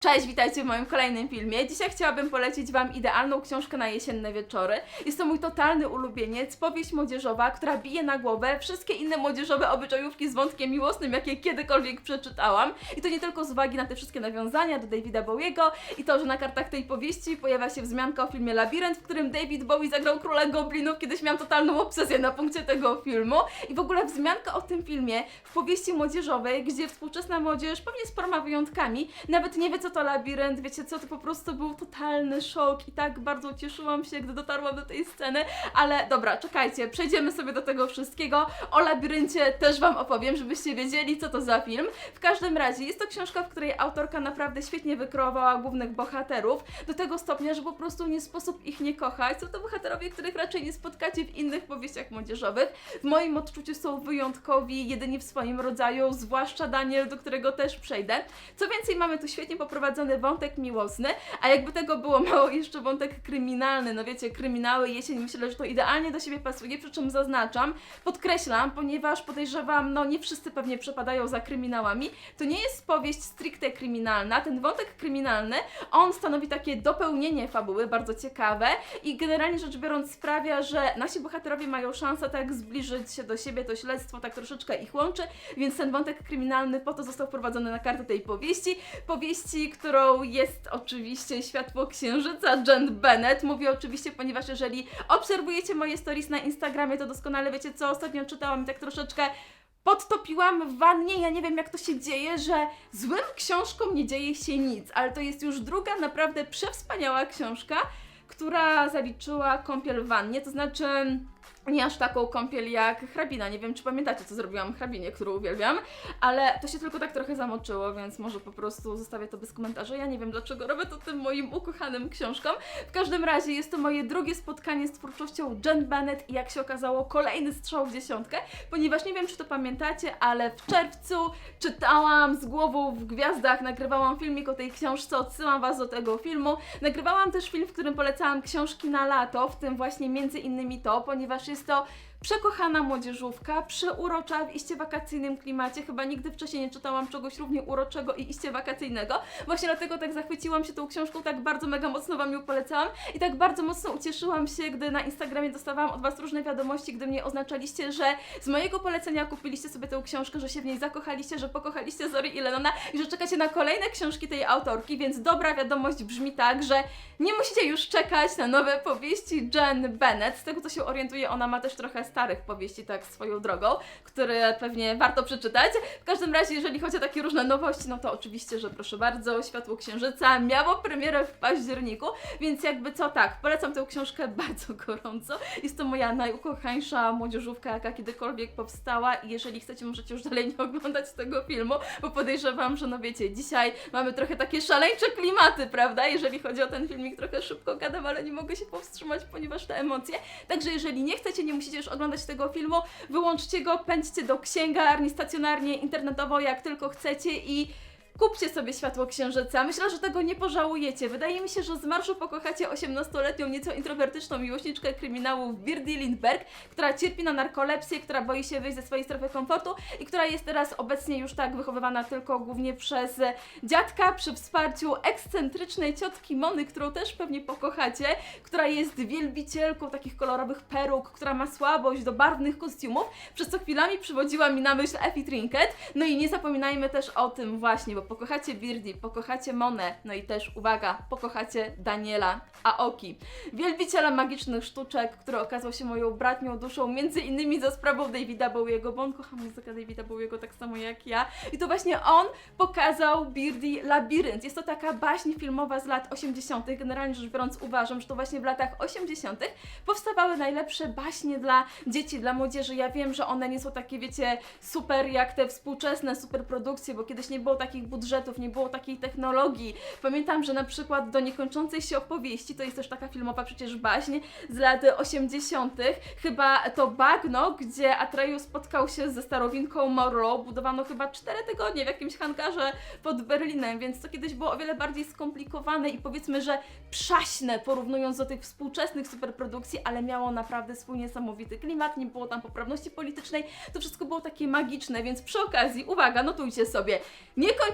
Cześć, witajcie w moim kolejnym filmie. Dzisiaj chciałabym polecić Wam idealną książkę na jesienne wieczory. Jest to mój totalny ulubieniec, powieść młodzieżowa, która bije na głowę wszystkie inne młodzieżowe obyczajówki z wątkiem miłosnym, jakie kiedykolwiek przeczytałam. I to nie tylko z uwagi na te wszystkie nawiązania do Davida Bowiego i to, że na kartach tej powieści pojawia się wzmianka o filmie Labirynt, w którym David Bowie zagrał Króla Goblinów, kiedyś miałam totalną obsesję na punkcie tego filmu. I w ogóle wzmianka o tym filmie w powieści młodzieżowej, gdzie współczesna młodzież, pewnie z paroma wyjątkami, nawet nie wie co to labirynt, wiecie co, to po prostu był totalny szok i tak bardzo cieszyłam się, gdy dotarłam do tej sceny, ale dobra, czekajcie, przejdziemy sobie do tego wszystkiego. O labiryncie też Wam opowiem, żebyście wiedzieli, co to za film. W każdym razie jest to książka, w której autorka naprawdę świetnie wykreowała głównych bohaterów, do tego stopnia, że po prostu nie sposób ich nie kochać. Są to bohaterowie, których raczej nie spotkacie w innych powieściach młodzieżowych. W moim odczuciu są wyjątkowi, jedyni w swoim rodzaju, zwłaszcza Daniel, do którego też przejdę. Co więcej, mamy tu świetnie poprowadzony wątek miłosny, a jakby tego było mało, jeszcze wątek kryminalny. No wiecie, kryminały, jesień, myślę, że to idealnie do siebie pasuje, przy czym zaznaczam, podkreślam, ponieważ podejrzewam, no nie wszyscy pewnie przepadają za kryminałami, to nie jest powieść stricte kryminalna. Ten wątek kryminalny, on stanowi takie dopełnienie fabuły, bardzo ciekawe i generalnie rzecz biorąc sprawia, że nasi bohaterowie mają szansę tak zbliżyć się do siebie, to śledztwo tak troszeczkę ich łączy, więc ten wątek kryminalny po to został wprowadzony na kartę tej powieści. Powieści, którą jest oczywiście Światło Księżyca Jen Bennett. Mówię oczywiście, ponieważ jeżeli obserwujecie moje stories na Instagramie, to doskonale wiecie, co ostatnio czytałam tak troszeczkę podtopiłam w wannie. Ja nie wiem, jak to się dzieje, że złym książkom nie dzieje się nic, ale to jest już druga naprawdę przewspaniała książka, która zaliczyła kąpiel w wannie, to znaczy nie aż taką kąpiel jak hrabina. Nie wiem, czy pamiętacie, co zrobiłam hrabinie, którą uwielbiam, ale to się tylko tak trochę zamoczyło, więc może po prostu zostawię to bez komentarza. Ja nie wiem, dlaczego robię to tym moim ukochanym książkom. W każdym razie jest to moje drugie spotkanie z twórczością Jen Bennett i jak się okazało, kolejny strzał w dziesiątkę, ponieważ nie wiem, czy to pamiętacie, ale w czerwcu czytałam z głową w gwiazdach, nagrywałam filmik o tej książce, odsyłam Was do tego filmu. Nagrywałam też film, w którym polecałam książki na lato, w tym właśnie między innymi to, ponieważ jest to przekochana młodzieżówka, przeurocza w iście wakacyjnym klimacie. Chyba nigdy wcześniej nie czytałam czegoś równie uroczego i iście wakacyjnego. Właśnie dlatego tak zachwyciłam się tą książką, tak bardzo mega mocno Wam ją polecałam i tak bardzo mocno ucieszyłam się, gdy na Instagramie dostawałam od Was różne wiadomości, gdy mnie oznaczaliście, że z mojego polecenia kupiliście sobie tę książkę, że się w niej zakochaliście, że pokochaliście Zori i Lenona i że czekacie na kolejne książki tej autorki, więc dobra wiadomość brzmi tak, że nie musicie już czekać na nowe powieści Jen Bennett. Z tego co się orientuję, ona ma też trochę starych powieści tak swoją drogą, które pewnie warto przeczytać. W każdym razie, jeżeli chodzi o takie różne nowości, no to oczywiście, że proszę bardzo, Światło Księżyca miało premierę w październiku, więc jakby co tak, polecam tę książkę bardzo gorąco. Jest to moja najukochańsza młodzieżówka, jaka kiedykolwiek powstała i jeżeli chcecie, możecie już dalej nie oglądać tego filmu, bo podejrzewam, że no wiecie, dzisiaj mamy trochę takie szaleńcze klimaty, prawda? Jeżeli chodzi o ten filmik, trochę szybko gadam, ale nie mogę się powstrzymać, ponieważ te emocje. Także jeżeli nie chcecie, nie musicie już oglądać tego filmu, wyłączcie go, pędźcie do księgarni, stacjonarnie, internetowo, jak tylko chcecie i Kupcie sobie światło księżyca. Myślę, że tego nie pożałujecie. Wydaje mi się, że z marszu pokochacie 18-letnią, nieco introwertyczną miłośniczkę kryminałów Birdie Lindbergh, która cierpi na narkolepsję, która boi się wyjść ze swojej strefy komfortu i która jest teraz obecnie już tak wychowywana tylko głównie przez dziadka przy wsparciu ekscentrycznej ciotki Mony, którą też pewnie pokochacie, która jest wielbicielką takich kolorowych peruk, która ma słabość do barwnych kostiumów, przez co chwilami przywodziła mi na myśl Effie Trinket. No i nie zapominajmy też o tym właśnie, bo pokochacie Birdie, pokochacie Monę, no i też, uwaga, pokochacie Daniela Aoki, wielbiciela magicznych sztuczek, który okazał się moją bratnią duszą, między innymi za sprawą Davida Bowiego, bo on kocha muzykę Davida Bowiego tak samo jak ja. I to właśnie on pokazał Birdie Labirynt. Jest to taka baśń filmowa z lat 80. Generalnie rzecz biorąc uważam, że to właśnie w latach 80. powstawały najlepsze baśnie dla dzieci, dla młodzieży. Ja wiem, że one nie są takie, wiecie, super jak te współczesne superprodukcje, bo kiedyś nie było takich budżetów, nie było takiej technologii. Pamiętam, że na przykład do niekończącej się opowieści, to jest też taka filmowa przecież baśń z lat 80. Chyba to bagno, gdzie Atreyu spotkał się ze starowinką Morrow, budowano chyba 4 tygodnie w jakimś hangarze pod Berlinem, więc to kiedyś było o wiele bardziej skomplikowane i powiedzmy, że przaśne porównując do tych współczesnych superprodukcji, ale miało naprawdę swój niesamowity klimat, nie było tam poprawności politycznej, to wszystko było takie magiczne, więc przy okazji, uwaga, notujcie sobie,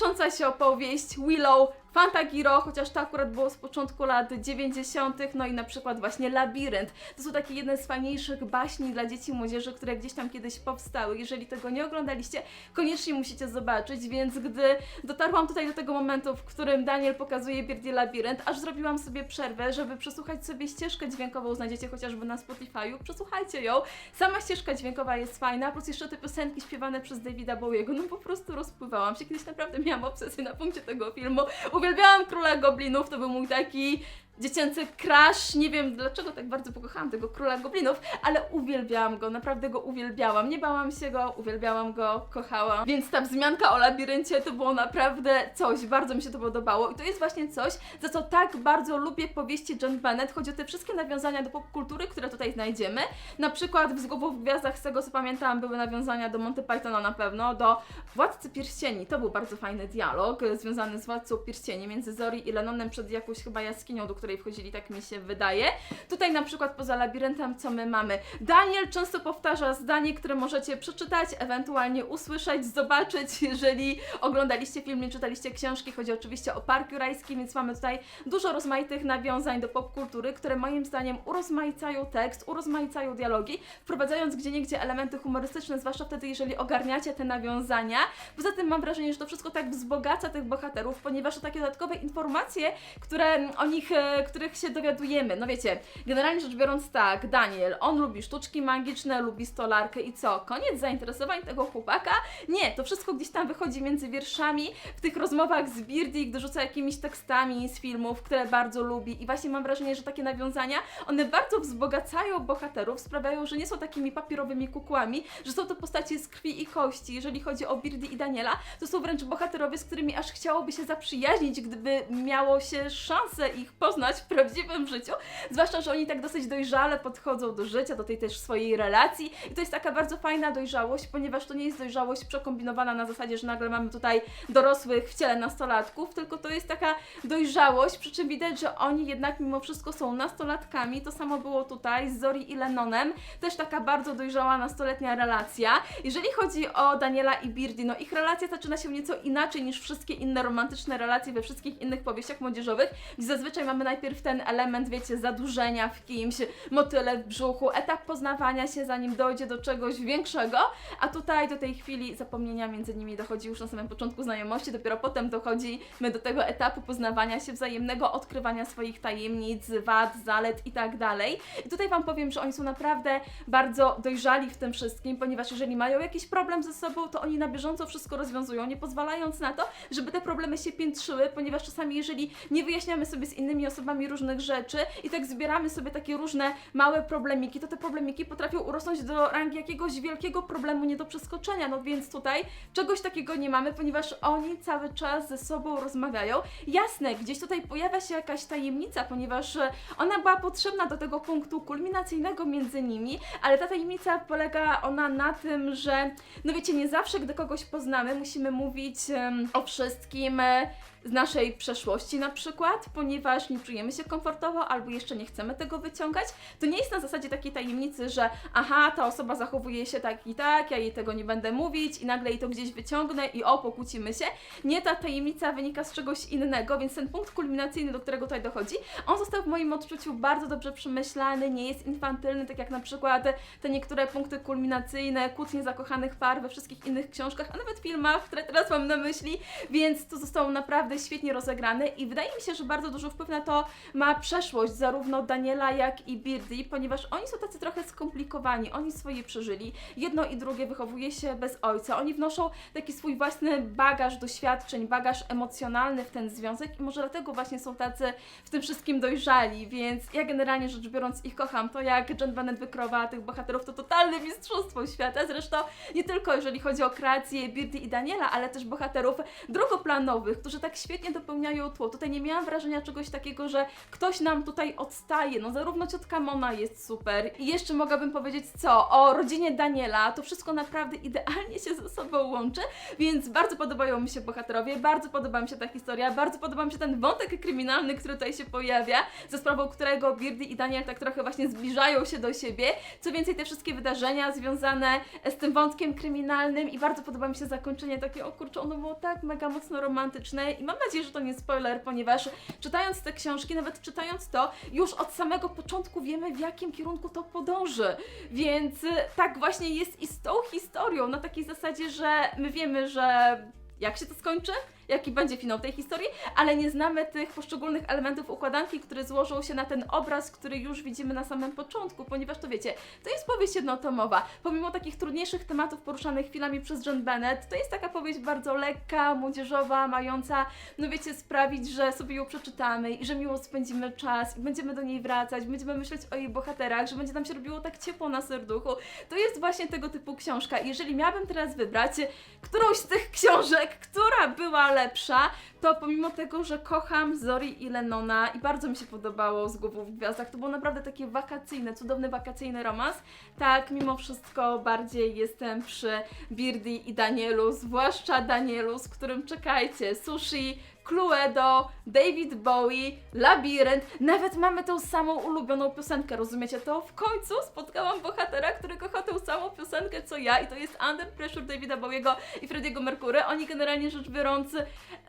niekończąca się opowieść Willow Fantagiro, chociaż to akurat było z początku lat 90., no i na przykład właśnie Labirynt. To są takie jedne z fajniejszych baśni dla dzieci i młodzieży, które gdzieś tam kiedyś powstały. Jeżeli tego nie oglądaliście, koniecznie musicie zobaczyć, więc gdy dotarłam tutaj do tego momentu, w którym Daniel pokazuje Birdie Labirynt, aż zrobiłam sobie przerwę, żeby przesłuchać sobie ścieżkę dźwiękową, znajdziecie chociażby na Spotify'u, przesłuchajcie ją. Sama ścieżka dźwiękowa jest fajna, plus jeszcze te piosenki śpiewane przez Davida Bowiego, no po prostu rozpływałam się. Kiedyś naprawdę miałam obsesję na punkcie tego filmu. Uwielbiałam Króla Goblinów, to był mój taki dziecięcy crush. Nie wiem dlaczego tak bardzo pokochałam tego Króla Goblinów, ale uwielbiałam go, naprawdę go uwielbiałam. Nie bałam się go, uwielbiałam go, kochałam. Więc ta wzmianka o labiryncie to było naprawdę coś, bardzo mi się to podobało. I to jest właśnie coś, za co tak bardzo lubię powieści John Bennett. Chodzi o te wszystkie nawiązania do popkultury, które tutaj znajdziemy. Na przykład w Zgubów w Gwiazdach, z tego co pamiętam, były nawiązania do Monty Pythona na pewno, do Władcy Pierścieni. To był bardzo fajny dialog e, związany z Władcą Pierścieni między Zori i Lennonem przed jakąś chyba jaskinią, do której wchodzili, tak mi się wydaje. Tutaj na przykład poza labiryntem, co my mamy? Daniel często powtarza zdanie, które możecie przeczytać, ewentualnie usłyszeć, zobaczyć, jeżeli oglądaliście film, nie czytaliście książki. Chodzi oczywiście o Park Jurajski, więc mamy tutaj dużo rozmaitych nawiązań do popkultury, które moim zdaniem urozmaicają tekst, urozmaicają dialogi, wprowadzając gdzieniegdzie elementy humorystyczne, zwłaszcza wtedy, jeżeli ogarniacie te nawiązania. Poza tym mam wrażenie, że to wszystko tak wzbogaca tych bohaterów, ponieważ to takie dodatkowe informacje, które o nich, e, których się dowiadujemy. No wiecie, generalnie rzecz biorąc tak, Daniel, on lubi sztuczki magiczne, lubi stolarkę i co? Koniec zainteresowań tego chłopaka? Nie, to wszystko gdzieś tam wychodzi między wierszami, w tych rozmowach z Birdie, gdy rzuca jakimiś tekstami z filmów, które bardzo lubi i właśnie mam wrażenie, że takie nawiązania, one bardzo wzbogacają bohaterów, sprawiają, że nie są takimi papierowymi kukłami, że są to postacie z krwi i kości. Jeżeli chodzi o Birdie i Daniela, to są wręcz bohaterowie, z którymi aż chciałoby się zaprzyjaźnić, gdyby miało się szansę ich poznać w prawdziwym życiu. Zwłaszcza, że oni tak dosyć dojrzale podchodzą do życia, do tej też swojej relacji. I to jest taka bardzo fajna dojrzałość, ponieważ to nie jest dojrzałość przekombinowana na zasadzie, że nagle mamy tutaj dorosłych w ciele nastolatków, tylko to jest taka dojrzałość, przy czym widać, że oni jednak mimo wszystko są nastolatkami. To samo było tutaj z Zori i Lennonem. Też taka bardzo dojrzała nastoletnia relacja. Jeżeli chodzi o Daniela i Birdie, no ich relacja zaczyna się nieco inaczej niż wszystkie inne romantyczne relacje we wszystkich innych powieściach młodzieżowych, gdzie zazwyczaj mamy najpierw ten element, wiecie, zadłużenia w kimś, motyle w brzuchu, etap poznawania się, zanim dojdzie do czegoś większego, a tutaj do tej chwili zapomnienia między nimi dochodzi już na samym początku znajomości, dopiero potem dochodzimy do tego etapu poznawania się, wzajemnego odkrywania swoich tajemnic, wad, zalet i tak dalej. I tutaj Wam powiem, że oni są naprawdę bardzo dojrzali w tym wszystkim, ponieważ jeżeli mają jakiś problem ze sobą, to oni na bieżąco wszystko rozwiązują, nie pozwalając na to, żeby te problemy się piętrzyły, ponieważ czasami jeżeli nie wyjaśniamy sobie z innymi osobami różnych rzeczy i tak zbieramy sobie takie różne małe problemiki, to te problemiki potrafią urosnąć do rangi jakiegoś wielkiego problemu nie do przeskoczenia, no więc tutaj czegoś takiego nie mamy, ponieważ oni cały czas ze sobą rozmawiają. Jasne, gdzieś tutaj pojawia się jakaś tajemnica, ponieważ e, ona była potrzebna do tego punktu kulminacyjnego między nimi, ale ta tajemnica polega ona na tym, że no wiecie, nie zawsze, gdy kogoś poznamy, musimy mówić em, o wszystkim e, z naszej przeszłości na przykład, ponieważ nie czujemy się komfortowo albo jeszcze nie chcemy tego wyciągać. To nie jest na zasadzie takiej tajemnicy, że aha, ta osoba zachowuje się tak i tak, ja jej tego nie będę mówić i nagle jej to gdzieś wyciągnę i o, pokłócimy się. Nie, ta tajemnica wynika z czegoś innego, więc ten punkt kulminacyjny, do którego tutaj dochodzi, on został w moim odczuciu bardzo dobrze przemyślany, nie jest infantylny, tak jak na przykład te niektóre punkty kulminacyjne, kłótnie zakochanych par we wszystkich innych książkach, a nawet filmach, które teraz mam na myśli, więc to zostało naprawdę świetnie rozegrane i wydaje mi się, że bardzo duży wpływ na to ma przeszłość zarówno Daniela, jak i Birdie, ponieważ oni są tacy trochę skomplikowani, oni swoje przeżyli, jedno i drugie wychowuje się bez ojca, oni wnoszą taki swój własny bagaż doświadczeń, bagaż emocjonalny w ten związek i może dlatego właśnie są tacy w tym wszystkim dojrzali, więc ja generalnie rzecz biorąc ich kocham, to jak John Bennett wykrowa tych bohaterów to totalne mistrzostwo świata, zresztą nie tylko jeżeli chodzi o kreację Birdie i Daniela, ale też bohaterów drugoplanowych, którzy tak świetnie dopełniają tło. Tutaj nie miałam wrażenia czegoś takiego, że ktoś nam tutaj odstaje. No zarówno ciotka Mona jest super i jeszcze mogłabym powiedzieć co? O rodzinie Daniela. To wszystko naprawdę idealnie się ze sobą łączy, więc bardzo podobają mi się bohaterowie, bardzo podoba mi się ta historia, bardzo podoba mi się ten wątek kryminalny, który tutaj się pojawia, za sprawą którego Birdie i Daniel tak trochę właśnie zbliżają się do siebie. Co więcej, te wszystkie wydarzenia związane z tym wątkiem kryminalnym i bardzo podoba mi się zakończenie takie, o kurczę, ono było tak mega mocno romantyczne i mam nadzieję, że to nie spoiler, ponieważ czytając te książki, nawet czytając to, już od samego początku wiemy, w jakim kierunku to podąży. Więc y, tak właśnie jest i z tą historią, na takiej zasadzie, że my wiemy, że jak się to skończy, jaki będzie finał tej historii, ale nie znamy tych poszczególnych elementów układanki, które złożą się na ten obraz, który już widzimy na samym początku, ponieważ to wiecie, to jest powieść jednotomowa. Pomimo takich trudniejszych tematów poruszanych chwilami przez John Bennett, to jest taka powieść bardzo lekka, młodzieżowa, mająca, no wiecie, sprawić, że sobie ją przeczytamy i że miło spędzimy czas i będziemy do niej wracać, będziemy myśleć o jej bohaterach, że będzie nam się robiło tak ciepło na serduchu. To jest właśnie tego typu książka. Jeżeli miałabym teraz wybrać którąś z tych książek, która była lepsza, to pomimo tego, że kocham Zori i Lenona i bardzo mi się podobało z głową w gwiazdach, to było naprawdę takie wakacyjne, cudowny wakacyjny romans, tak mimo wszystko bardziej jestem przy Birdie i Danielu, zwłaszcza Danielu, z którym czekajcie, Sushi, Cluedo, David Bowie, Labirynt, nawet mamy tą samą ulubioną piosenkę, rozumiecie to? W końcu spotkałam bohatera, który kocha tę samą piosenkę co ja i to jest Under Pressure Davida Bowiego i Frediego Mercury. Oni generalnie rzecz biorąc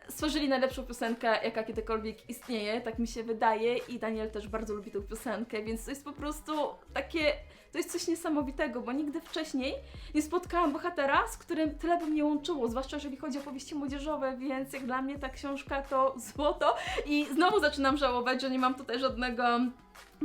stworzyli najlepszą piosenkę, jaka kiedykolwiek istnieje, tak mi się wydaje i Daniel też bardzo lubi tę piosenkę, więc to jest po prostu takie, to jest coś niesamowitego, bo nigdy wcześniej nie spotkałam bohatera, z którym tyle by mnie łączyło, zwłaszcza jeżeli chodzi o powieści młodzieżowe, więc jak dla mnie ta książka to złoto. I znowu zaczynam żałować, że nie mam tutaj żadnego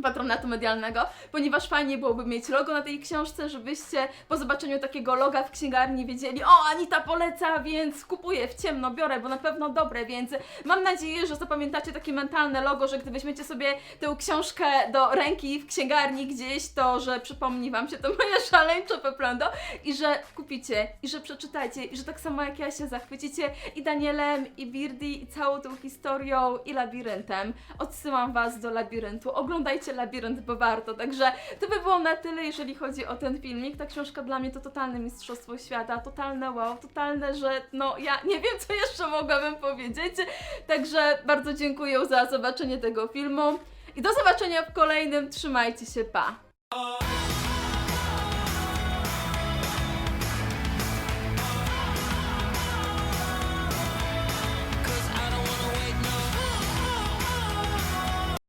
patronatu medialnego, ponieważ fajnie byłoby mieć logo na tej książce, żebyście po zobaczeniu takiego loga w księgarni wiedzieli, o Anita poleca, więc kupuję w ciemno, biorę, bo na pewno dobre, więc mam nadzieję, że zapamiętacie takie mentalne logo, że gdy weźmiecie sobie tę książkę do ręki w księgarni gdzieś, to że przypomni Wam się to moje szaleńcze peplando i że kupicie, i że przeczytacie, i że tak samo jak ja się zachwycicie i Danielem, i Birdie, i całą tą historią, i labiryntem. Odsyłam Was do labiryntu. Oglądajcie labirynt, bo warto. Także to by było na tyle, jeżeli chodzi o ten filmik. Ta książka dla mnie to totalne mistrzostwo świata, totalne wow, totalne, że no ja nie wiem, co jeszcze mogłabym powiedzieć. Także bardzo dziękuję za zobaczenie tego filmu i do zobaczenia w kolejnym. Trzymajcie się, pa!